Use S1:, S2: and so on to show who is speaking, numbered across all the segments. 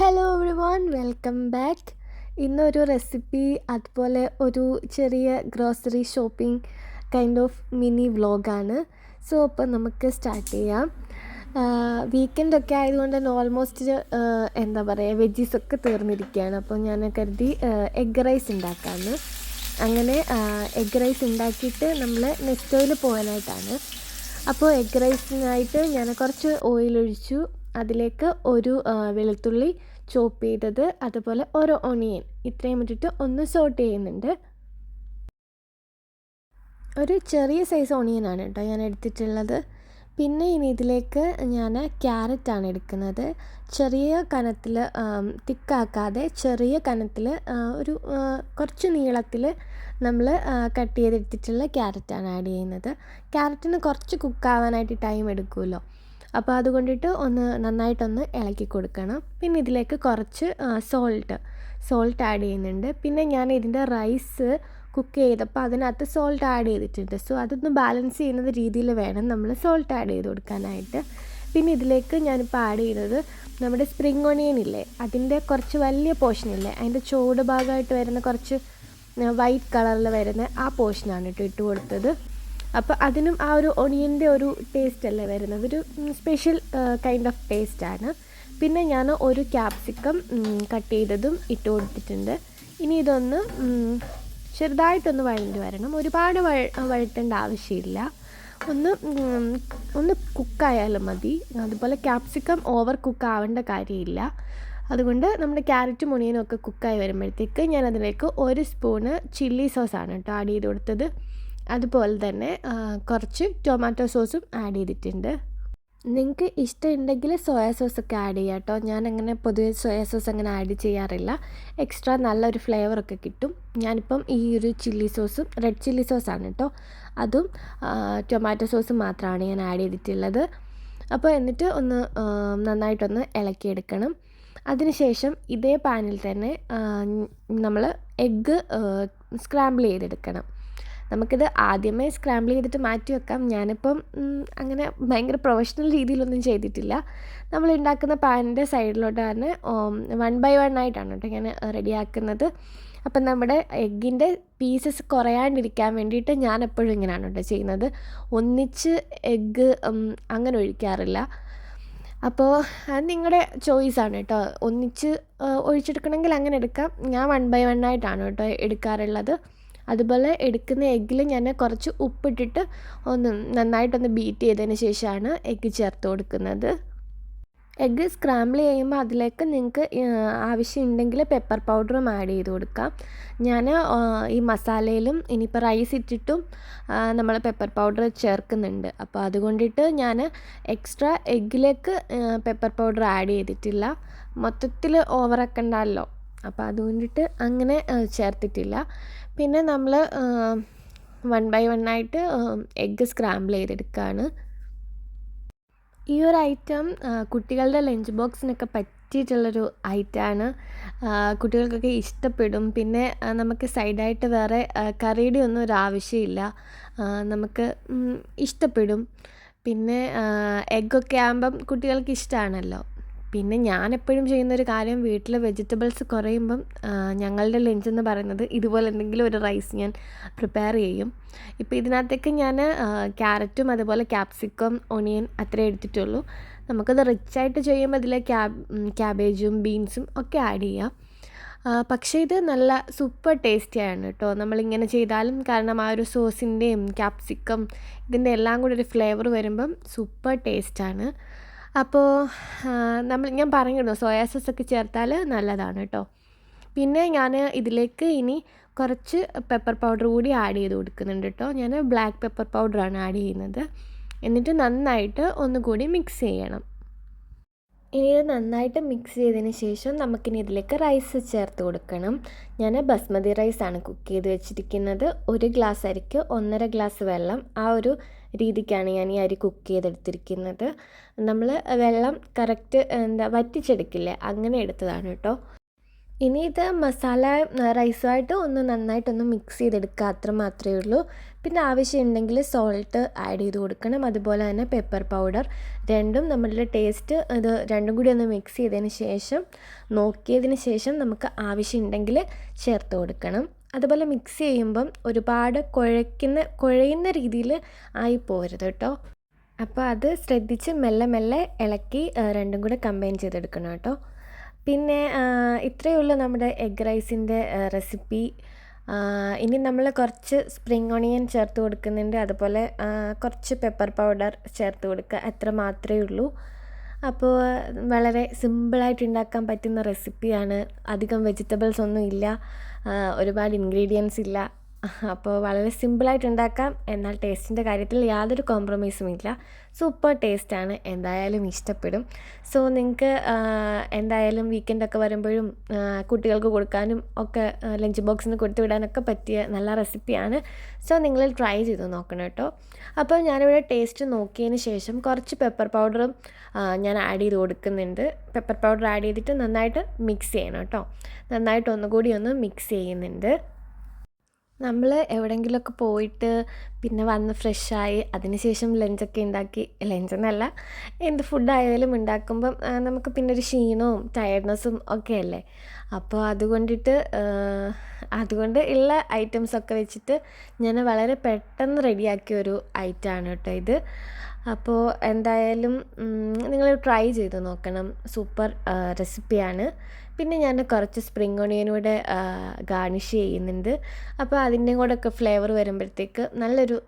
S1: Hello every one welcome back ഇന്നൊരു recipe അതുപോലെ ഒരു ചെറിയ grocery shopping kind of mini വ്ലോഗാണ് so അപ്പോൾ നമുക്ക് സ്റ്റാർട്ട് ചെയ്യാം. വീക്കെൻഡ് ഒക്കെ ആയതുകൊണ്ട് തന്നെ ഓൾമോസ്റ്റ് എന്താ പറയുക വെജീസ് ഒക്കെ തീർന്നിരിക്കുകയാണ്. അപ്പോൾ ഞാൻ കരുതി എഗ് റൈസ് ഉണ്ടാക്കാമെന്ന് അങ്ങനെ എഗ് റൈസ് ഉണ്ടാക്കിയിട്ട് നമ്മൾ നെക്സ്റ്റ് പോകാനായിട്ടാണ്. അപ്പോൾ എഗ് റൈസിനായിട്ട് ഞാൻ കുറച്ച് ഓയിൽ ഒഴിച്ചു. അതിലേക്ക് ഒരു വെളുത്തുള്ളി ചോപ്പ് ചെയ്തത് അതുപോലെ ഓരോ ഒണിയൻ ഇത്രയും ഇട്ടിട്ട് ഒന്ന് സോട്ട് ചെയ്യുന്നുണ്ട്. ഒരു ചെറിയ സൈസ് ഓണിയനാണ് കേട്ടോ ഞാൻ എടുത്തിട്ടുള്ളത്. പിന്നെ ഇനി ഇതിലേക്ക് ഞാൻ ക്യാരറ്റാണ് എടുക്കുന്നത്. ചെറിയ കനത്തിൽ തിക്കാക്കാതെ ചെറിയ കനത്തിൽ ഒരു കുറച്ച് നീളത്തിൽ നമ്മൾ കട്ട് ചെയ്തെടുത്തിട്ടുള്ള ക്യാരറ്റാണ് ആഡ് ചെയ്യുന്നത്. ക്യാരറ്റിന് കുറച്ച് കുക്കാവാനായിട്ട് ടൈം എടുക്കുമല്ലോ. അപ്പോൾ അതുകൊണ്ടിട്ട് ഒന്ന് നന്നായിട്ടൊന്ന് ഇളക്കി കൊടുക്കണം. പിന്നെ ഇതിലേക്ക് കുറച്ച് സോൾട്ട് സോൾട്ട് ആഡ് ചെയ്യുന്നുണ്ട്. പിന്നെ ഞാൻ ഇതിന്റെ റൈസ് കുക്ക് ചെയ്തപ്പോൾ അതിനകത്ത് സോൾട്ട് ആഡ് ചെയ്തിട്ടുണ്ട്. സോ അതൊന്ന് ബാലൻസ് ചെയ്യുന്ന രീതിയിൽ വേണം നമ്മൾ സോൾട്ട് ആഡ് ചെയ്ത് കൊടുക്കാനായിട്ട്. പിന്നെ ഇതിലേക്ക് ഞാനിപ്പോൾ ആഡ് ചെയ്യുന്നത് നമ്മുടെ സ്പ്രിംഗ് ഒണിയൻ ഇല്ലേ? അതിന്റെ കുറച്ച് വലിയ പോർഷൻ ഇല്ലേ? അതിന്റെ ചൂട് ഭാഗമായിട്ട് വരുന്ന കുറച്ച് വൈറ്റ് കളറിൽ വരുന്ന ആ പോർഷനാണ് കേട്ടോ ഇട്ട് കൊടുത്തത്. അപ്പോൾ അതിനും ആ ഒരു ഒണിയന്റെ ഒരു ടേസ്റ്റ് അല്ലേ വരുന്നത്? ഒരു സ്പെഷ്യൽ കൈൻഡ് ഓഫ് ടേസ്റ്റാണ് പിന്നെ ഞാൻ ഒരു ക്യാപ്സിക്കം കട്ട് ചെയ്തതും ഇട്ട് കൊടുത്തിട്ടുണ്ട്. ഇനി ഇതൊന്ന് ചെറുതായിട്ടൊന്ന് വഴണ്ടി വരണം. ഒരുപാട് വഴ വഴറ്റേണ്ട ആവശ്യമില്ല. ഒന്ന് ഒന്ന് കുക്കായാലും മതി. അതുപോലെ ക്യാപ്സിക്കം ഓവർ കുക്ക് ആവേണ്ട കാര്യമില്ല. അതുകൊണ്ട് നമ്മുടെ ക്യാരറ്റും ഒണിയനും ഒക്കെ കുക്കായി വരുമ്പോഴത്തേക്ക് ഞാൻ അതിലേക്ക് ഒരു സ്പൂണ് ചില്ലി സോസാണ് കേട്ടോ ആഡ് ചെയ്ത് കൊടുത്തത്. അതുപോലെ തന്നെ കുറച്ച് ടൊമാറ്റോ സോസും ആഡ് ചെയ്തിട്ടുണ്ട്. നിങ്ങൾക്ക് ഇഷ്ടമുണ്ടെങ്കിൽ സോയാ സോസ് ഒക്കെ ആഡ് ചെയ്യാം കേട്ടോ. ഞാൻ അങ്ങനെ പൊതുവെ സോയാ സോസ് അങ്ങനെ ആഡ് ചെയ്യാറില്ല. എക്സ്ട്രാ നല്ലൊരു ഫ്ലേവറൊക്കെ കിട്ടും. ഞാനിപ്പം ഈ ഒരു ചില്ലി സോസും റെഡ് ചില്ലി സോസാണ് കേട്ടോ. അതും ടൊമാറ്റോ സോസും മാത്രമാണ് ഞാൻ ആഡ് ചെയ്തിട്ടുള്ളത്. അപ്പോൾ എന്നിട്ട് ഒന്ന് നന്നായിട്ടൊന്ന് ഇളക്കിയെടുക്കണം. അതിനുശേഷം ഇതേ പാനിൽ തന്നെ നമ്മൾ എഗ്ഗ് സ്ക്രാമ്പിൾ ചെയ്തെടുക്കണം. നമുക്കിത് ആദ്യമേ സ്ക്രാമ്പിൾ ചെയ്തിട്ട് മാറ്റി വെക്കാം. ഞാനിപ്പം അങ്ങനെ ഭയങ്കര പ്രൊഫഷണൽ രീതിയിലൊന്നും ചെയ്തിട്ടില്ല. നമ്മൾ ഉണ്ടാക്കുന്ന പാനിന്റെ സൈഡിലോട്ടാണ് വൺ ബൈ വൺ ആയിട്ടാണ് കേട്ടോ ഞാൻ റെഡിയാക്കുന്നത്. അപ്പം നമ്മുടെ എഗ്ഗിന്റെ പീസസ് കുറയാണ്ടിരിക്കാൻ വേണ്ടിയിട്ട് ഞാൻ എപ്പോഴും ഇങ്ങനെയാണ് കേട്ടോ ചെയ്യുന്നത്. ഒന്നിച്ച് എഗ്ഗ് അങ്ങനെ ഒഴിക്കാറില്ല. അപ്പോൾ അത് നിങ്ങളുടെ ചോയ്സാണ് കേട്ടോ. ഒന്നിച്ച് ഒഴിച്ചെടുക്കണമെങ്കിൽ അങ്ങനെ എടുക്കാം. ഞാൻ വൺ ബൈ വൺ ആയിട്ടാണ് കേട്ടോ എടുക്കാറുള്ളത്. അതുപോലെ എടുക്കുന്ന എഗ്ഗിൽ ഞാൻ കുറച്ച് ഉപ്പിട്ടിട്ട് ഒന്ന് നന്നായിട്ടൊന്ന് ബീറ്റ് ചെയ്തതിന് ശേഷമാണ് എഗ്ഗ് ചേർത്ത് കൊടുക്കുന്നത്. എഗ്ഗ് സ്ക്രാമ്പിൾ ചെയ്യുമ്പോൾ അതിലേക്ക് നിങ്ങൾക്ക് ആവശ്യമുണ്ടെങ്കിൽ പെപ്പർ പൗഡറും ആഡ് ചെയ്ത് കൊടുക്കാം. ഞാൻ ഈ മസാലയിലും ഇനിയിപ്പോൾ റൈസ് ഇട്ടിട്ടും നമ്മൾ പെപ്പർ പൗഡർ ചേർക്കുന്നുണ്ട്. അപ്പോൾ അതുകൊണ്ടിട്ട് ഞാൻ എക്സ്ട്രാ എഗ്ഗിലേക്ക് പെപ്പർ പൗഡർ ആഡ് ചെയ്തിട്ടില്ല. മൊത്തത്തിൽ ഓവറാക്കണ്ടല്ലോ അപ്പോൾ അതുകൊണ്ടിട്ട് അങ്ങനെ ചേർത്തിട്ടില്ല. പിന്നെ നമ്മൾ വൺ ബൈ വൺ ആയിട്ട് എഗ്ഗ് സ്ക്രാമ്പിൾ ചെയ്തെടുക്കുകയാണ് ഈ ഒരു ഐറ്റം കുട്ടികളുടെ ലഞ്ച് ബോക്സിനൊക്കെ പറ്റിയിട്ടുള്ളൊരു ഐറ്റമാണ് കുട്ടികൾക്കൊക്കെ ഇഷ്ടപ്പെടും. പിന്നെ നമുക്ക് സൈഡായിട്ട് വേറെ കറിയുടെ ഒന്നും ഒരു ആവശ്യമില്ല. നമുക്ക് ഇഷ്ടപ്പെടും. പിന്നെ എഗ്ഗൊക്കെ ആകുമ്പം കുട്ടികൾക്ക് ഇഷ്ടമാണല്ലോ പിന്നെ ഞാൻ എപ്പോഴും ചെയ്യുന്നൊരു കാര്യം വീട്ടിൽ വെജിറ്റബിൾസ് കുറയുമ്പം ഞങ്ങളുടെ ലഞ്ച് എന്ന് പറയുന്നത് ഇതുപോലെ എന്തെങ്കിലും ഒരു റൈസ് ഞാൻ പ്രിപ്പയർ ചെയ്യും. ഇപ്പോൾ ഇതിനകത്തേക്ക് ഞാൻ ക്യാരറ്റും അതുപോലെ ക്യാപ്സിക്കം ഒണിയൻ അത്രേ എടുത്തിട്ടുള്ളൂ. നമുക്കത് റിച്ചായിട്ട് ചെയ്യുമ്പോൾ ഇതിൽ ക്യാബ് ക്യാബേജും ബീൻസും ഒക്കെ ആഡ് ചെയ്യാം. പക്ഷേ ഇത് നല്ല സൂപ്പർ ടേസ്റ്റിയാണ് കേട്ടോ. നമ്മളിങ്ങനെ ചെയ്താലും കാരണം ആ ഒരു സോസിന്റെയും ക്യാപ്സിക്കം ഇതിന്റെ എല്ലാം കൂടി ഒരു ഫ്ലേവർ വരുമ്പം സൂപ്പർ ടേസ്റ്റാണ് അപ്പോൾ നമ്മൾ ഞാൻ പറഞ്ഞിരുന്നു സോയാ സോസ് ഒക്കെ ചേർത്താൽ നല്ലതാണ് കേട്ടോ പിന്നെ ഞാൻ ഇതിലേക്ക് ഇനി കുറച്ച് പെപ്പർ പൗഡർ കൂടി ആഡ് ചെയ്ത് കൊടുക്കുന്നുണ്ട് കേട്ടോ ഞാൻ ബ്ലാക്ക് പെപ്പർ പൗഡറാണ് ആഡ് ചെയ്യുന്നത്. എന്നിട്ട് നന്നായിട്ട് ഒന്നുകൂടി മിക്സ് ചെയ്യണം. ഇനി ഇത് നന്നായിട്ട് മിക്സ് ചെയ്തതിന് ശേഷം നമുക്കിനി ഇതിലേക്ക് റൈസ് ചേർത്ത് കൊടുക്കണം. ഞാൻ ബസ്മതി റൈസാണ് കുക്ക് ചെയ്ത് വെച്ചിരിക്കുന്നത്. ഒരു ഗ്ലാസ് അരിക്ക് ഒന്നര ഗ്ലാസ് വെള്ളം ആ ഒരു രീതിക്കാണ് ഞാൻ ഈ അരി കുക്ക് ചെയ്തെടുത്തിരിക്കുന്നത്. നമ്മൾ വെള്ളം കറക്റ്റ് എന്താ വറ്റിച്ചെടുക്കില്ലേ? അങ്ങനെ എടുത്തതാണ് കേട്ടോ. ഇനി ഇത് മസാല റൈസുമായിട്ട് ഒന്ന് നന്നായിട്ടൊന്ന് മിക്സ് ചെയ്തെടുക്കുക അത്ര മാത്രമേ ഉള്ളൂ. പിന്നെ ആവശ്യമുണ്ടെങ്കിൽ സോൾട്ട് ആഡ് ചെയ്ത് കൊടുക്കണം. അതുപോലെ തന്നെ പെപ്പർ പൗഡർ രണ്ടും നമ്മളുടെ ടേസ്റ്റ് ഇത് രണ്ടും കൂടി ഒന്ന് മിക്സ് ചെയ്തതിന് ശേഷം നോക്കിയതിന് ശേഷം നമുക്ക് ആവശ്യമുണ്ടെങ്കിൽ ചേർത്ത് കൊടുക്കണം. അതുപോലെ മിക്സ് ചെയ്യുമ്പം ഒരുപാട് കുഴയ്ക്കുന്ന കുഴയുന്ന രീതിയിൽ ആയി പോരുത് കേട്ടോ. അപ്പോൾ അത് ശ്രദ്ധിച്ച് മെല്ലെ മെല്ലെ ഇളക്കി രണ്ടും കൂടെ കമ്പൈൻ ചെയ്തെടുക്കണം കേട്ടോ. പിന്നെ ഇത്രയേ ഉള്ളൂ നമ്മുടെ എഗ് റൈസിന്റെ റെസിപ്പി ഇനി നമ്മൾ കുറച്ച് സ്പ്രിംഗ് ഓണിയൻ ചേർത്ത് കൊടുക്കുന്നുണ്ട്. അതുപോലെ കുറച്ച് പെപ്പർ പൗഡർ ചേർത്ത് കൊടുക്കുക. അത്ര മാത്രമേ ഉള്ളൂ. അപ്പോൾ വളരെ സിമ്പിളായിട്ട് ഉണ്ടാക്കാൻ പറ്റുന്ന റെസിപ്പിയാണ് അധികം വെജിറ്റബിൾസ് ഒന്നും ഇല്ല. ഒരുപാട് ഇൻഗ്രീഡിയൻസ് ഇല്ല. അപ്പോൾ വളരെ സിമ്പിളായിട്ട് ഉണ്ടാക്കാം. എന്നാൽ ടേസ്റ്റിന്റെ കാര്യത്തിൽ യാതൊരു കോംപ്രമൈസും ഇല്ല. സൂപ്പർ ടേസ്റ്റാണ് എന്തായാലും ഇഷ്ടപ്പെടും. സോ നിങ്ങൾക്ക് എന്തായാലും വീക്കെൻഡൊക്കെ വരുമ്പോഴും കുട്ടികൾക്ക് കൊടുക്കാനും ഒക്കെ ലഞ്ച് ബോക്സിന് കൊടുത്തു വിടാനൊക്കെ പറ്റിയ നല്ല റെസിപ്പിയാണ് സോ നിങ്ങൾ ട്രൈ ചെയ്ത് നോക്കണം കേട്ടോ. അപ്പോൾ ഞാനിവിടെ ടേസ്റ്റ് നോക്കിയതിന് ശേഷം കുറച്ച് പെപ്പർ പൗഡറും ഞാൻ ആഡ് ചെയ്ത് കൊടുക്കുന്നുണ്ട്. പെപ്പർ പൗഡർ ആഡ് ചെയ്തിട്ട് നന്നായിട്ട് മിക്സ് ചെയ്യണം കേട്ടോ. നന്നായിട്ട് ഒന്നുകൂടി ഒന്ന് മിക്സ് ചെയ്യുന്നുണ്ട്. നമ്മൾ എവിടെയെങ്കിലുമൊക്കെ പോയിട്ട് പിന്നെ വന്ന് ഫ്രഷായി അതിനുശേഷം ലഞ്ചൊക്കെ ഉണ്ടാക്കി ലഞ്ചെന്നല്ല എന്ത് ഫുഡായാലും ഉണ്ടാക്കുമ്പം നമുക്ക് പിന്നെ ഒരു ക്ഷീണവും ടയർഡ്നെസ്സും ഒക്കെ അല്ലേ? അപ്പോൾ അതുകൊണ്ടിട്ട് അതുകൊണ്ട് ഉള്ള ഐറ്റംസൊക്കെ വെച്ചിട്ട് ഞാൻ വളരെ പെട്ടെന്ന് റെഡിയാക്കിയ ഒരു ഐറ്റമാണ് കേട്ടോ ഇത്. അപ്പോൾ എന്തായാലും നിങ്ങൾ ട്രൈ ചെയ്ത് നോക്കണം. സൂപ്പർ റെസിപ്പിയാണ് പിന്നെ ഞാൻ കുറച്ച് സ്പ്രിംഗ് കൂടെ ഗാർണിഷ് ചെയ്യുന്നുണ്ട്. അപ്പോൾ അതിന്റെയും കൂടെ ഒക്കെ ഫ്ലേവർ വരുമ്പോഴത്തേക്ക് നല്ലൊരു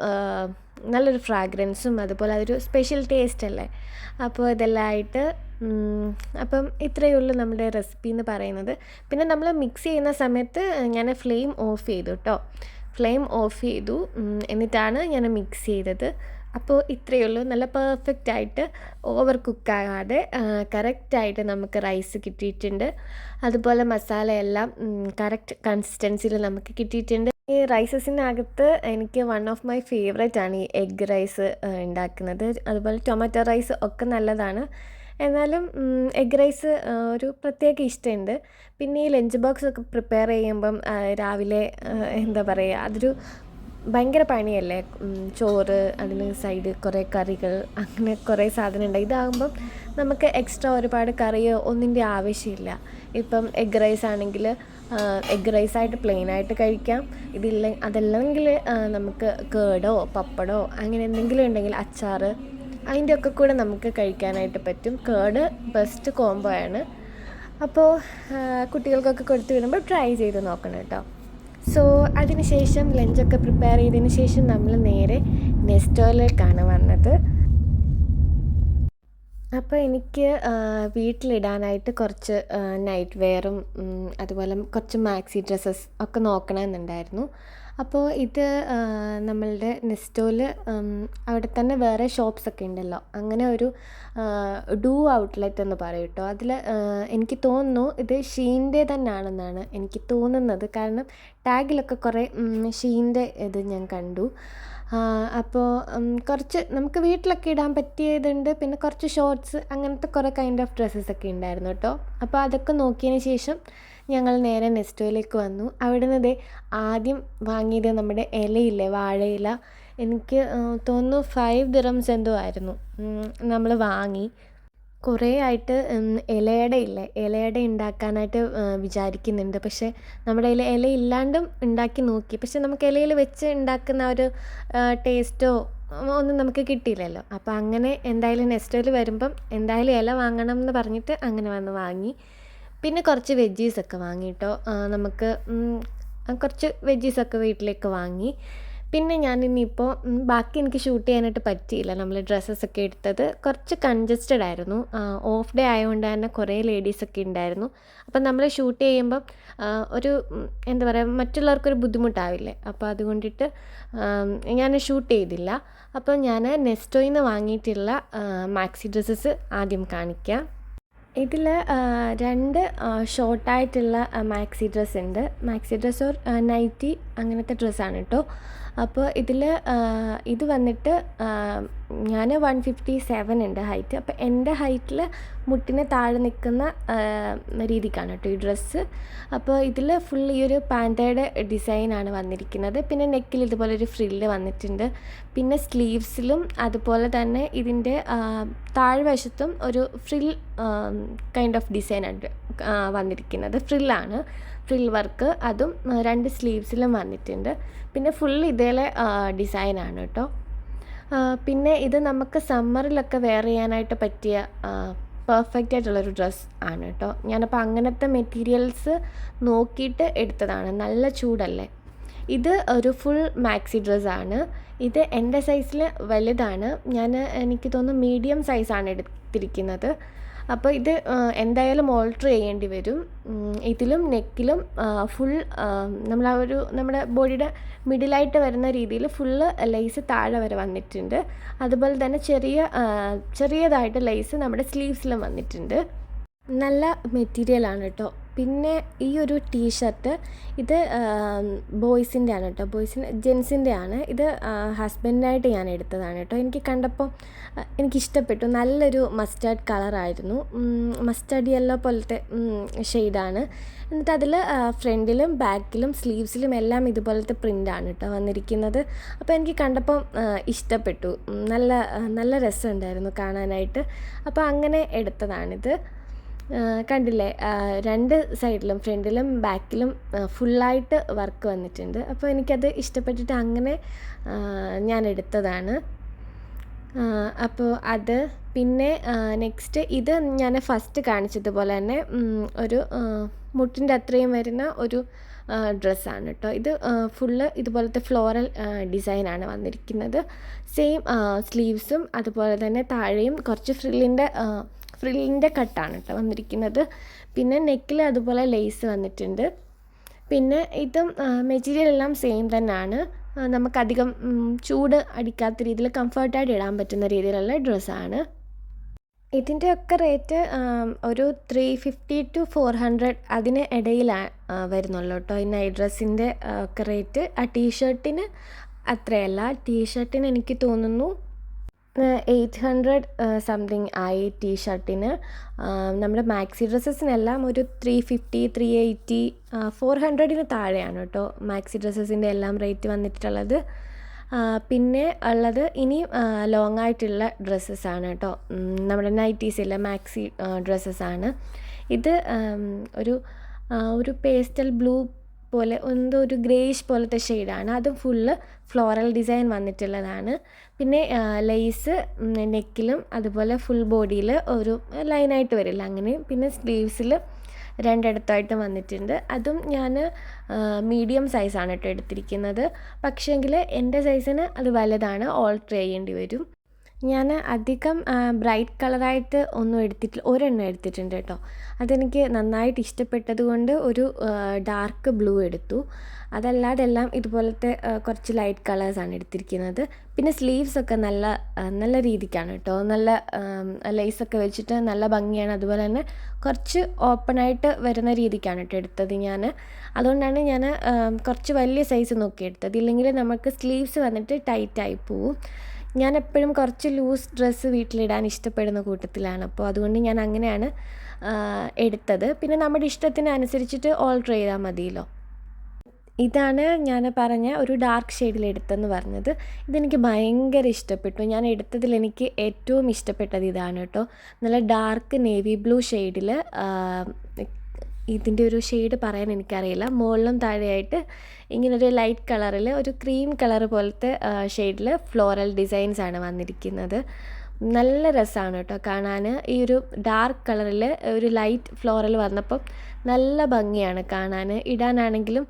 S1: നല്ലൊരു ഫ്രാഗ്രൻസും അതുപോലെ അതൊരു സ്പെഷ്യൽ ടേസ്റ്റ് അല്ലേ? അപ്പോൾ ഇതെല്ലാം ആയിട്ട് അപ്പം ഇത്രയേ ഉള്ളൂ നമ്മുടെ റെസിപ്പി എന്ന് പറയുന്നത്. പിന്നെ നമ്മൾ മിക്സ് ചെയ്യുന്ന സമയത്ത് ഞാൻ ഫ്ലെയിം ഓഫ് ചെയ്തു കേട്ടോ ഫ്ലെയിം ഓഫ് ചെയ്തു എന്നിട്ടാണ് ഞാൻ മിക്സ് ചെയ്തത്. അപ്പോൾ ഇത്രയേ ഉള്ളൂ. നല്ല പെർഫെക്റ്റ് ആയിട്ട് ഓവർ കുക്കാകാതെ കറക്റ്റായിട്ട് നമുക്ക് റൈസ് കിട്ടിയിട്ടുണ്ട്. അതുപോലെ മസാലയെല്ലാം കറക്റ്റ് കൺസിസ്റ്റൻസിയിൽ നമുക്ക് കിട്ടിയിട്ടുണ്ട്. ഈ റൈസസിനകത്ത് എനിക്ക് വൺ ഓഫ് മൈ ഫേവറേറ്റ് ആണ് ഈ എഗ് റൈസ് ഉണ്ടാക്കുന്നത്. അതുപോലെ ടൊമാറ്റോ റൈസ് ഒക്കെ നല്ലതാണ്. എന്നാലും എഗ് റൈസ് ഒരു പ്രത്യേക ഇഷ്ടമുണ്ട്. പിന്നെ ഈ ലഞ്ച് ബോക്സ് ഒക്കെ പ്രിപ്പയർ ചെയ്യുമ്പം രാവിലെ എന്താ പറയുക അതൊരു ഭയങ്കര പണിയല്ലേ? ചോറ് അതിന് സൈഡ് കുറേ കറികൾ അങ്ങനെ കുറേ സാധനം ഉണ്ടായി ഇതാകുമ്പം നമുക്ക് എക്സ്ട്രാ ഒരുപാട് കറിയോ ഒന്നിന്റെ ആവശ്യമില്ല. ഇപ്പം എഗ് റൈസ് ആണെങ്കിൽ എഗ് റൈസായിട്ട് പ്ലെയിനായിട്ട് കഴിക്കാം. ഇതില്ല അതല്ലെങ്കിൽ നമുക്ക് കേടോ പപ്പടോ അങ്ങനെ എന്തെങ്കിലും ഉണ്ടെങ്കിൽ അച്ചാർ അതിന്റെ ഒക്കെ കൂടെ നമുക്ക് കഴിക്കാനായിട്ട് പറ്റും. കേട് ബെസ്റ്റ് കോംബോ ആണ്. അപ്പോൾ കുട്ടികൾക്കൊക്കെ കൊടുത്തു വിടുമ്പോൾ ട്രൈ ചെയ്ത് നോക്കണം കേട്ടോ. സോ അതിനുശേഷം ലഞ്ചൊക്കെ പ്രിപ്പയർ ചെയ്തതിന് ശേഷം നമ്മൾ നേരെ നെസ്റ്റോയിലേക്കാണ് വന്നത്. അപ്പോൾ എനിക്ക് വീട്ടിലിടാനായിട്ട് കുറച്ച് നൈറ്റ് വെയറും അതുപോലെ കുറച്ച് മാക്സി ഡ്രസ്സസ് ഒക്കെ നോക്കണമെന്നുണ്ടായിരുന്നു. അപ്പോൾ ഇത് നമ്മളുടെ നെസ്റ്റോയിൽ അവിടെ തന്നെ വേറെ ഷോപ്സ് ഒക്കെ ഉണ്ടല്ലോ. അങ്ങനെ ഒരു ഡൂ ഔട്ട്ലെറ്റ് എന്ന് പറയും കേട്ടോ. അതിൽ എനിക്ക് തോന്നുന്നു ഇത് ഷീന്റെ തന്നെയാണെന്നാണ് എനിക്ക് തോന്നുന്നത്. കാരണം ടാഗിലൊക്കെ കുറേ ഷീന്റെ ഇത് ഞാൻ കണ്ടു. അപ്പോൾ കുറച്ച് നമുക്ക് വീട്ടിലൊക്കെ ഇടാൻ പറ്റിയതുണ്ട്. പിന്നെ കുറച്ച് ഷോർട്സ് അങ്ങനത്തെ കുറേ കൈൻഡ് ഓഫ് ഡ്രസ്സസ് ഒക്കെ ഉണ്ടായിരുന്നു കേട്ടോ അപ്പോൾ അതൊക്കെ നോക്കിയതിന് ശേഷം ഞങ്ങൾ നേരെ നെസ്റ്റോയിലേക്ക് വന്നു. അവിടെ നിന്ന് ആദ്യം വാങ്ങിയത് നമ്മുടെ ഇലയില്ലേ വാഴയില. എനിക്ക് തോന്നുന്നു ഫൈവ് ദിറംസ് എന്തോ ആയിരുന്നു. നമ്മൾ വാങ്ങി. കുറേ ആയിട്ട് ഇലയട ഇല്ലേ? ഇലയട ഉണ്ടാക്കാനായിട്ട് വിചാരിക്കുന്നുണ്ട്. പക്ഷേ നമ്മുടെ കയ്യിൽ ഇല ഇല്ലാണ്ടും ഉണ്ടാക്കി നോക്കി. പക്ഷെ നമുക്ക് ഇലയിൽ വെച്ച് ഉണ്ടാക്കുന്ന ഒരു ടേസ്റ്റോ ഒന്നും നമുക്ക് കിട്ടിയില്ലല്ലോ. അപ്പോൾ അങ്ങനെ എന്തായാലും നെക്സ്റ്റ് വരുമ്പം എന്തായാലും ഇല വാങ്ങണം എന്ന് പറഞ്ഞിട്ട് അങ്ങനെ വന്ന് വാങ്ങി. പിന്നെ കുറച്ച് വെജീസൊക്കെ വാങ്ങിയിട്ടോ നമുക്ക് കുറച്ച് വെജീസൊക്കെ വീട്ടിലേക്ക് വാങ്ങി. പിന്നെ ഞാൻ ഇനിയിപ്പോൾ ബാക്കി എനിക്ക് ഷൂട്ട് ചെയ്യാനായിട്ട് പറ്റിയില്ല. നമ്മൾ ഡ്രസ്സസൊക്കെ എടുത്തത് കുറച്ച് കൺജസ്റ്റഡ് ആയിരുന്നു. ഓഫ് ഡേ ആയതുകൊണ്ട് തന്നെ കുറേ ലേഡീസൊക്കെ ഉണ്ടായിരുന്നു അപ്പം നമ്മൾ ഷൂട്ട് ചെയ്യുമ്പം ഒരു എന്താ പറയുക മറ്റുള്ളവർക്കൊരു ബുദ്ധിമുട്ടാവില്ലേ? അപ്പോൾ അതുകൊണ്ടിട്ട് ഞാൻ ഷൂട്ട് ചെയ്തില്ല. അപ്പോൾ ഞാൻ നെസ്റ്റോയിൽ നിന്ന് വാങ്ങിയിട്ടുള്ള മാക്സി ഡ്രസ്സസ് ആദ്യം കാണിക്കാം. ഇതിൽ രണ്ട് ഷോർട്ടായിട്ടുള്ള മാക്സി ഡ്രസ്സ് ഉണ്ട് മാക്സി ഡ്രസ്സ് ഓർ നൈറ്റി അങ്ങനത്തെ ഡ്രസ്സാണ് കേട്ടോ അപ്പോൾ ഇതിൽ ഇത് വന്നിട്ട് ഞാൻ വൺ ഫിഫ്റ്റി സെവൻ ഉണ്ട് ഹൈറ്റ്. അപ്പോൾ എന്റെ ഹൈറ്റിൽ മുട്ടിന് താഴെ നിൽക്കുന്ന രീതിക്കാണ് കേട്ടോ ഈ ഡ്രസ്സ്. അപ്പോൾ ഇതിൽ ഫുൾ ഈ ഒരു പാന്റയുടെ ഡിസൈനാണ് വന്നിരിക്കുന്നത്. പിന്നെ നെക്കിൽ ഇതുപോലെ ഒരു ഫ്രില്ല് വന്നിട്ടുണ്ട്. പിന്നെ സ്ലീവ്സിലും അതുപോലെ തന്നെ ഇതിന്റെ താഴ്വശത്തും ഒരു ഫ്രിൽ കൈൻഡ് ഓഫ് ഡിസൈനാണ് വന്നിരിക്കുന്നത്. ഫ്രില്ലാണ്. ഫ്രിൽ വർക്ക് അതും രണ്ട് സ്ലീവ്സിലും വന്നിട്ടുണ്ട്. പിന്നെ ഫുൾ ഇതേലെ ഡിസൈനാണ് കേട്ടോ പിന്നെ ഇത് നമുക്ക് സമ്മറിലൊക്കെ വെയർ ചെയ്യാനായിട്ട് പറ്റിയ പെർഫെക്റ്റ് ആയിട്ടുള്ളൊരു ഡ്രസ്സ് ആണ് കേട്ടോ ഞാനപ്പോൾ അങ്ങനത്തെ മെറ്റീരിയൽസ് നോക്കിയിട്ട് എടുത്തതാണ്. നല്ല ചൂടല്ലേ? ഇത് ഒരു ഫുൾ മാക്സി ഡ്രസ്സാണ് ഇത് എന്റെ സൈസിൽ വലുതാണ്. ഞാൻ എനിക്ക് തോന്നുന്നു മീഡിയം സൈസാണ് എടുത്തിരിക്കുന്നത്. അപ്പോൾ ഇത് എന്തായാലും ഓൾട്ടർ ചെയ്യേണ്ടി വരും. ഇതിലും നെക്കിലും ഫുൾ നമ്മൾ ആ ഒരു നമ്മുടെ ബോഡിയുടെ മിഡിലായിട്ട് വരുന്ന രീതിയിൽ ഫുള്ള് ലേസ് താഴെ വരെ വന്നിട്ടുണ്ട്. അതുപോലെ തന്നെ ചെറിയ ചെറിയതായിട്ട് ലേസ് നമ്മുടെ സ്ലീവ്സിലും വന്നിട്ടുണ്ട്. നല്ല മെറ്റീരിയലാണ് കേട്ടോ പിന്നെ ഈ ഒരു ടീഷർട്ട് ഇത് ബോയ്സിന്റെ ആണ് കേട്ടോ ബോയ്സിന്റെ ജെൻസിന്റെ ആണ്. ഇത് ഹസ്ബൻഡിനായിട്ട് ഞാൻ എടുത്തതാണ് കേട്ടോ എനിക്ക് കണ്ടപ്പോൾ എനിക്കിഷ്ടപ്പെട്ടു. നല്ലൊരു മസ്റ്റാർഡ് കളറായിരുന്നു മസ്റ്റാർഡ് യെല്ലോ പോലത്തെ ഷെയ്ഡാണ് എന്നിട്ട് അതിൽ ഫ്രണ്ടിലും ബാക്കിലും സ്ലീവ്സിലും എല്ലാം ഇതുപോലത്തെ പ്രിന്റാണ് കേട്ടോ വന്നിരിക്കുന്നത്. അപ്പോൾ എനിക്ക് കണ്ടപ്പോൾ ഇഷ്ടപ്പെട്ടു. നല്ല നല്ല രസമുണ്ടായിരുന്നു കാണാനായിട്ട്. അപ്പോൾ അങ്ങനെ എടുത്തതാണിത്. കണ്ടില്ലേ? രണ്ട് സൈഡിലും ഫ്രണ്ടിലും ബാക്കിലും ഫുള്ളായിട്ട് വർക്ക് വന്നിട്ടുണ്ട്. അപ്പോൾ എനിക്കത് ഇഷ്ടപ്പെട്ടിട്ട് അങ്ങനെ ഞാൻ എടുത്തതാണ്. അപ്പോൾ അത് പിന്നെ നെക്സ്റ്റ് ഇത് ഞാൻ ഫസ്റ്റ് കാണിച്ചതുപോലെ തന്നെ ഒരു മുട്ടിന്റെ അത്രയും വരുന്ന ഒരു ഡ്രസ്സാണ് കേട്ടോ ഇത് ഫുള്ള് ഇതുപോലത്തെ ഫ്ലോറൽ ഡിസൈനാണ് വന്നിരിക്കുന്നത്. സെയിം സ്ലീവ്സും അതുപോലെ തന്നെ താഴെയും കുറച്ച് ഫ്രില്ലിന്റെ ഫ്രില്ലിന്റെ കട്ടാണ് കേട്ടോ വന്നിരിക്കുന്നത്. പിന്നെ നെക്കിൽ അതുപോലെ ലേസ് വന്നിട്ടുണ്ട്. പിന്നെ ഇതും മെറ്റീരിയൽ എല്ലാം സെയിം തന്നെയാണ്. നമുക്കധികം ചൂട് അടിക്കാത്ത രീതിയിൽ കംഫർട്ടായിട്ട് ഇടാൻ പറ്റുന്ന രീതിയിലുള്ള ഡ്രസ്സാണ്. ഇതിന്റെ ഒക്കെ റേറ്റ് ഒരു three fifty to four hundred അതിന് ഇടയിലാണ് വരുന്നുള്ളൂ കേട്ടോ ഈ നൈറ്റ് ഡ്രസ്സിന്റെ ഒക്കെ റേറ്റ്. ആ ടീഷർട്ടിന് അത്രയല്ല. ടീഷർട്ടിന് എനിക്ക് തോന്നുന്നു എയ്റ്റ് ഹൺഡ്രഡ് സംതിങ് ആയി ടീ ഷർട്ടിന് നമ്മുടെ മാക്സി ഡ്രസ്സസിനെല്ലാം ഒരു three fifty three eighty four ഹൺഡ്രഡിന് താഴെയാണ് കേട്ടോ മാക്സി ഡ്രസ്സസിന്റെ എല്ലാം റേറ്റ് വന്നിട്ടുള്ളത്. പിന്നെ ഉള്ളത് ഇനി ലോങ് ആയിട്ടുള്ള ഡ്രസ്സസ് ആണ് കേട്ടോ നമ്മുടെ നൈറ്റീസിലെ മാക്സി ഡ്രസ്സസ് ആണ് ഇത് ഒരു ഒരു പേസ്റ്റൽ ബ്ലൂ പോലെ എന്തോ ഒരു ഗ്രേയിഷ് പോലത്തെ ഷെയ്ഡാണ് അതും ഫുള്ള് ഫ്ലോറൽ ഡിസൈൻ വന്നിട്ടുള്ളതാണ്. പിന്നെ ലേസ് നെക്കിലും അതുപോലെ ഫുൾ ബോഡിയിൽ ഒരു ലൈനായിട്ട് വരില്ല. അങ്ങനെ പിന്നെ സ്ലീവ്സിൽ രണ്ടിടത്തായിട്ട് വന്നിട്ടുണ്ട്. അതും ഞാൻ മീഡിയം സൈസാണ് കേട്ടോ എടുത്തിരിക്കുന്നത്. പക്ഷേങ്കിൽ എന്റെ സൈസിന് അത് വലുതാണ്. ഓൾട്ടർ ചെയ്യേണ്ടി വരും. ഞാൻ അധികം ബ്രൈറ്റ് കളറായിട്ട് ഒന്നും എടുത്തിട്ടില്ല ഒരെണ്ണം എടുത്തിട്ടുണ്ട് കേട്ടോ. അതെനിക്ക് നന്നായിട്ട് ഇഷ്ടപ്പെട്ടത് കൊണ്ട് ഒരു ഡാർക്ക് ബ്ലൂ എടുത്തു. അതല്ലാതെ എല്ലാം ഇതുപോലത്തെ കുറച്ച് ലൈറ്റ് കളേഴ്സാണ് എടുത്തിരിക്കുന്നത്. പിന്നെ സ്ലീവ്സ് ഒക്കെ നല്ല നല്ല രീതിക്കാണ് കേട്ടോ. നല്ല ലേസൊക്കെ വെച്ചിട്ട് നല്ല ഭംഗിയാണ്. അതുപോലെ തന്നെ കുറച്ച് ഓപ്പണായിട്ട് വരുന്ന രീതിക്കാണ് കേട്ടോ എടുത്തത് ഞാൻ അതുകൊണ്ടാണ് ഞാൻ കുറച്ച് വലിയ സൈസ് നോക്കി എടുത്തത്. ഇല്ലെങ്കിൽ നമുക്ക് സ്ലീവ്സ് വന്നിട്ട് ടൈറ്റായി പോവും. ഞാൻ എപ്പോഴും കുറച്ച് ലൂസ് ഡ്രസ്സ് വീട്ടിലിടാൻ ഇഷ്ടപ്പെടുന്ന കൂട്ടത്തിലാണ്. അപ്പോൾ അതുകൊണ്ട് ഞാൻ അങ്ങനെയാണ് എടുത്തത്. പിന്നെ നമ്മുടെ ഇഷ്ടത്തിനനുസരിച്ചിട്ട് ഓൾട്ടർ ചെയ്താൽ മതിയല്ലോ. ഇതാണ് ഞാൻ പറഞ്ഞ ഒരു ഡാർക്ക് ഷെയ്ഡിൽ എടുത്തെന്ന് പറഞ്ഞത്. ഇതെനിക്ക് ഭയങ്കര ഇഷ്ടപ്പെട്ടു. ഞാൻ എടുത്തതിൽ എനിക്ക് ഏറ്റവും ഇഷ്ടപ്പെട്ടത് ഇതാണ് കേട്ടോ. നല്ല ഡാർക്ക് നേവി ബ്ലൂ ഷെയ്ഡിൽ ഇതിന്റെ ഒരു ഷെയ്ഡ് പറയാൻ എനിക്കറിയില്ല. മുകളിലും താഴെയായിട്ട് ഇങ്ങനൊരു ലൈറ്റ് കളറിൽ ഒരു ക്രീം കളർ പോലത്തെ ഷെയ്ഡിൽ ഫ്ലോറൽ ഡിസൈൻസ് ആണ് വന്നിരിക്കുന്നത്. നല്ല രസമാണ് കേട്ടോ കാണാൻ ഈ ഒരു ഡാർക്ക് കളറിൽ ഒരു ലൈറ്റ് ഫ്ലോറൽ വന്നപ്പം നല്ല ഭംഗിയാണ് കാണാൻ ഇടാനാണെങ്കിലും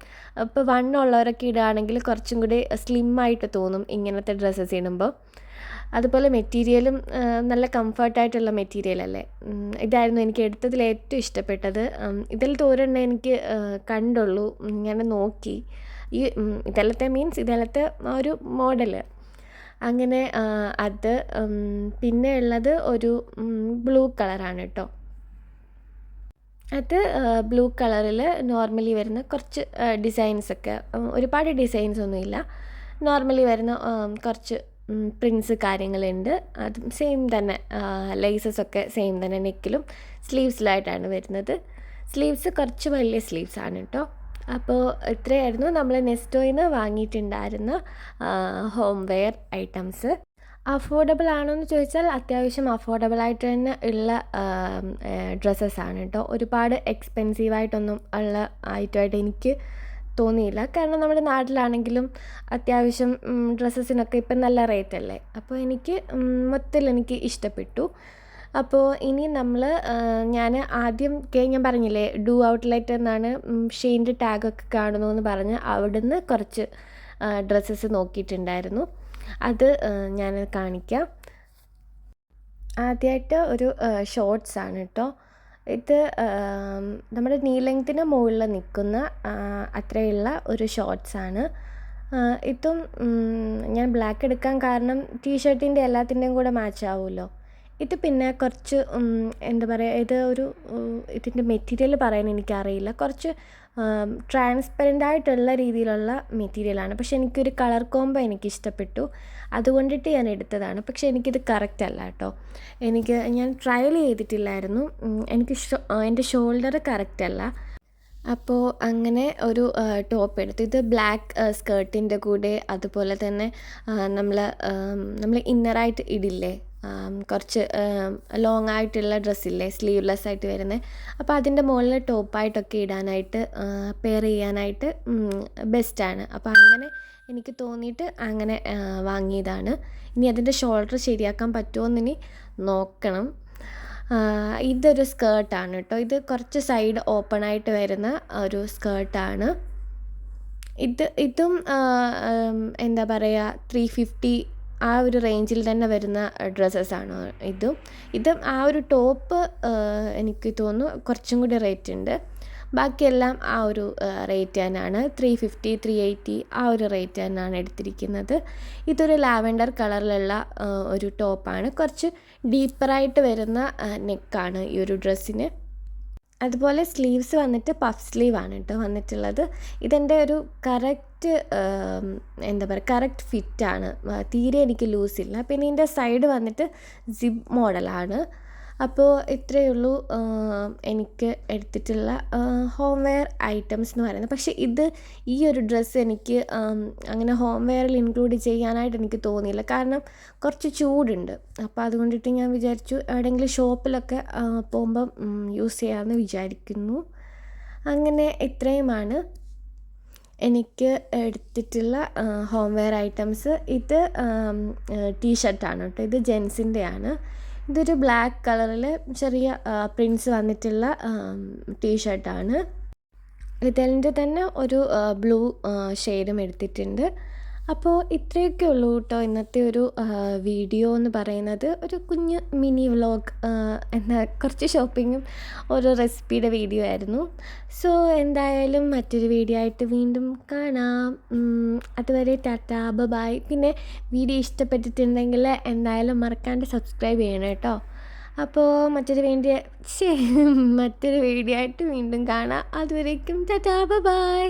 S1: ഇപ്പോൾ വണ്ണമുള്ളവരൊക്കെ ഇടുകയാണെങ്കിൽ കുറച്ചും കൂടി സ്ലിം ആയിട്ട് തോന്നും ഇങ്ങനത്തെ ഡ്രസ്സസ് ഇടുമ്പോൾ അതുപോലെ മെറ്റീരിയലും നല്ല കംഫർട്ടായിട്ടുള്ള മെറ്റീരിയൽ അല്ലേ? ഇതായിരുന്നു എനിക്ക് എടുത്തതിൽ ഏറ്റവും ഇഷ്ടപ്പെട്ടത്. ഇതിൽ ഒരെണ്ണം എനിക്ക് കണ്ടുള്ളൂ. ഇങ്ങനെ നോക്കി. ഈ ഇതിലത്തെ മീൻസ് ഇതിലത്തെ ഒരു മോഡൽ അങ്ങനെ അത് പിന്നെ ഉള്ളത് ഒരു ബ്ലൂ കളറാണ് കേട്ടോ അത് ബ്ലൂ കളറിൽ നോർമലി വരുന്ന കുറച്ച് ഡിസൈൻസൊക്കെ ഒരുപാട് ഡിസൈൻസ് ഒന്നുമില്ല. നോർമലി വരുന്ന കുറച്ച് പ്രിൻസ് കാര്യങ്ങളുണ്ട്. അതും സെയിം തന്നെ. ലേസസ് ഒക്കെ സെയിം തന്നെ നെക്കിലും സ്ലീവ്സിലായിട്ടാണ് വരുന്നത്. സ്ലീവ്സ് കുറച്ച് വലിയ സ്ലീവ്സ് ആണ് കേട്ടോ അപ്പോൾ ഇത്രയായിരുന്നു. നമ്മൾ നെസ്റ്റോയിൽ നിന്ന് വാങ്ങിയിട്ടുണ്ടായിരുന്ന ഹോം വെയർ ഐറ്റംസ് അഫോർഡബിൾ ആണോ എന്ന് ചോദിച്ചാൽ അത്യാവശ്യം അഫോർഡബിൾ ആയിട്ട് തന്നെ ഉള്ള ഡ്രസ്സസ് ആണ് കേട്ടോ ഒരുപാട് എക്സ്പെൻസീവ് ആയിട്ടൊന്നും ഉള്ള ഐറ്റമായിട്ട് എനിക്ക് തോന്നിയില്ല. കാരണം നമ്മുടെ നാട്ടിലാണെങ്കിലും അത്യാവശ്യം ഡ്രസ്സസിനൊക്കെ ഇപ്പം നല്ല റേറ്റ് അല്ലേ അപ്പോൾ എനിക്ക് മൊത്തത്തിൽ എനിക്ക് ഇഷ്ടപ്പെട്ടു. അപ്പോൾ ഇനി നമ്മൾ ഞാൻ ആദ്യം ഞാൻ പറഞ്ഞില്ലേ ഡു ഔട്ട്ലെറ്റ് എന്നാണ് ഷെയിന്റെ ടാഗൊക്കെ കാണുന്നു എന്ന് പറഞ്ഞ് അവിടുന്ന് കുറച്ച് ഡ്രസ്സസ് നോക്കിയിട്ടുണ്ടായിരുന്നു. അത് ഞാൻ കാണിക്കാം. ആദ്യമായിട്ട് ഒരു ഷോർട്സ് ആണ് കേട്ടോ ഇത് നമ്മുടെ നീ ലെങ്ത്തിന് മുകളിൽ നിൽക്കുന്ന അത്രയുള്ള ഒരു ഷോർട്സാണ് ഇതും ഞാൻ ബ്ലാക്ക് എടുക്കാൻ കാരണം ടീഷർട്ടിന്റെ എല്ലാത്തിന്റെയും കൂടെ മാച്ച് ആവുമല്ലോ. ഇത് പിന്നെ കുറച്ച് എന്താ പറയുക ഇത് ഒരു ഇതിന്റെ മെറ്റീരിയൽ പറയാൻ എനിക്കറിയില്ല. കുറച്ച് ട്രാൻസ്പെറന്റ് ആയിട്ടുള്ള രീതിയിലുള്ള മെറ്റീരിയലാണ് പക്ഷേ എനിക്കൊരു കളർ കോംബോ എനിക്ക് ഇഷ്ടപ്പെട്ടു അതുകൊണ്ടിട്ട് ഞാൻ എടുത്തതാണ്. പക്ഷേ എനിക്കിത് കറക്റ്റ് അല്ല കേട്ടോ. എനിക്ക് ഞാൻ ട്രയൽ ചെയ്തിട്ടില്ലായിരുന്നു. എനിക്ക് എന്റെ ഷോൾഡർ കറക്റ്റ് അല്ല. അപ്പോൾ അങ്ങനെ ഒരു ടോപ്പ് എടുത്തു. ഇത് ബ്ലാക്ക് സ്കേർട്ടിന്റെ കൂടെ അതുപോലെ തന്നെ നമ്മൾ നമ്മൾ ഇന്നറായിട്ട് ഇടില്ലേ? കുറച്ച് ലോങ് ആയിട്ടുള്ള ഡ്രസ്സില്ലേ സ്ലീവ്ലെസ് ആയിട്ട് വരുന്നത് അപ്പോൾ അതിന്റെ മുകളിൽ ടോപ്പായിട്ടൊക്കെ ഇടാനായിട്ട് പെയർ ചെയ്യാനായിട്ട് ബെസ്റ്റാണ് അപ്പോൾ അങ്ങനെ എനിക്ക് തോന്നിയിട്ട് അങ്ങനെ വാങ്ങിയതാണ്. ഇനി അതിന്റെ ഷോൾഡർ ശരിയാക്കാൻ പറ്റുമോ ഇനി നോക്കണം ഇതൊരു സ്കേർട്ടാണ് കേട്ടോ. ഇത് കുറച്ച് സൈഡ് ഓപ്പൺ ആയിട്ട് വരുന്ന ഒരു സ്കേർട്ടാണ് ഇത് ഇതും എന്താ പറയുക ത്രീ ഫിഫ്റ്റി ആ ഒരു റേഞ്ചിൽ തന്നെ വരുന്ന ഡ്രസ്സസ്സാണ് ഇതും. ഇത് ആ ഒരു ടോപ്പ് എനിക്ക് തോന്നുന്നു കുറച്ചും കൂടി റേറ്റ് ഉണ്ട്. ബാക്കിയെല്ലാം ആ ഒരു റേറ്റ് തന്നെയാണ്. ത്രീ ഫിഫ്റ്റി ത്രീ എയ്റ്റി ആ ഒരു റേറ്റ് തന്നെയാണ് എടുത്തിരിക്കുന്നത്. ഇതൊരു ലാവെൻഡർ കളറിലുള്ള ഒരു ടോപ്പാണ് കുറച്ച് ഡീപ്പറായിട്ട് വരുന്ന നെക്കാണ് ഈ ഒരു ഡ്രസ്സിന് അതുപോലെ സ്ലീവ്സ് വന്നിട്ട് പഫ് സ്ലീവ് ആണ് കേട്ടോ വന്നിട്ടുള്ളത്. ഇതെന്റെ ഒരു കറക്റ്റ് എന്താ പറയുക കറക്റ്റ് ഫിറ്റാണ് തീരെ എനിക്ക് ലൂസില്ല പിന്നെ ഇതിന്റെ സൈഡ് വന്നിട്ട് സിബ് മോഡലാണ് അപ്പോൾ ഇത്രയേ ഉള്ളൂ. എനിക്ക് എടുത്തിട്ടുള്ള ഹോം വെയർ ഐറ്റംസ് എന്ന് പറയുന്നത്. പക്ഷേ ഇത് ഈ ഒരു ഡ്രസ്സ് എനിക്ക് അങ്ങനെ ഹോം വെയറിൽ ഇൻക്ലൂഡ് ചെയ്യാനായിട്ട് എനിക്ക് തോന്നിയില്ല. കാരണം കുറച്ച് ചൂടുണ്ട്. അപ്പോൾ അതുകൊണ്ടിട്ട് ഞാൻ വിചാരിച്ചു എവിടെയെങ്കിലും ഷോപ്പിലൊക്കെ പോകുമ്പം യൂസ് ചെയ്യാമെന്ന് വിചാരിക്കുന്നു. അങ്ങനെ ഇത്രയുമാണ്. എനിക്ക് എടുത്തിട്ടുള്ള ഹോം വെയർ ഐറ്റംസ് ഇത് ടീഷർട്ടാണ് കേട്ടോ. ഇത് ജെൻസിന്റെയാണ് ഇതൊരു ബ്ലാക്ക് കളറിൽ ചെറിയ പ്രിൻസ് വന്നിട്ടുള്ള ടീഷർട്ടാണ് ഇതിന്റെ തന്നെ ഒരു ബ്ലൂ ഷെയ്ഡും എടുത്തിട്ടുണ്ട്. അപ്പോൾ ഇത്രയൊക്കെ ഉള്ളൂ കേട്ടോ ഇന്നത്തെ ഒരു വീഡിയോ എന്ന് പറയുന്നത്. ഒരു കുഞ്ഞ് മിനി വ്ലോഗ് എന്താ കുറച്ച് ഷോപ്പിങ്ങും ഒരു റെസിപ്പിയുടെ വീഡിയോ ആയിരുന്നു. സോ എന്തായാലും മറ്റൊരു വീഡിയോ ആയിട്ട് വീണ്ടും കാണാം. അതുവരെ ടാറ്റ ബൈ പിന്നെ വീഡിയോ ഇഷ്ടപ്പെട്ടിട്ടുണ്ടെങ്കിൽ എന്തായാലും മറക്കാണ്ട് സബ്സ്ക്രൈബ് ചെയ്യണം കേട്ടോ. അപ്പോൾ മറ്റൊരു വേണ്ടിയ മറ്റൊരു വീഡിയോ ആയിട്ട് വീണ്ടും കാണാം. അതുവരേക്കും ടാറ്റാ ബൈ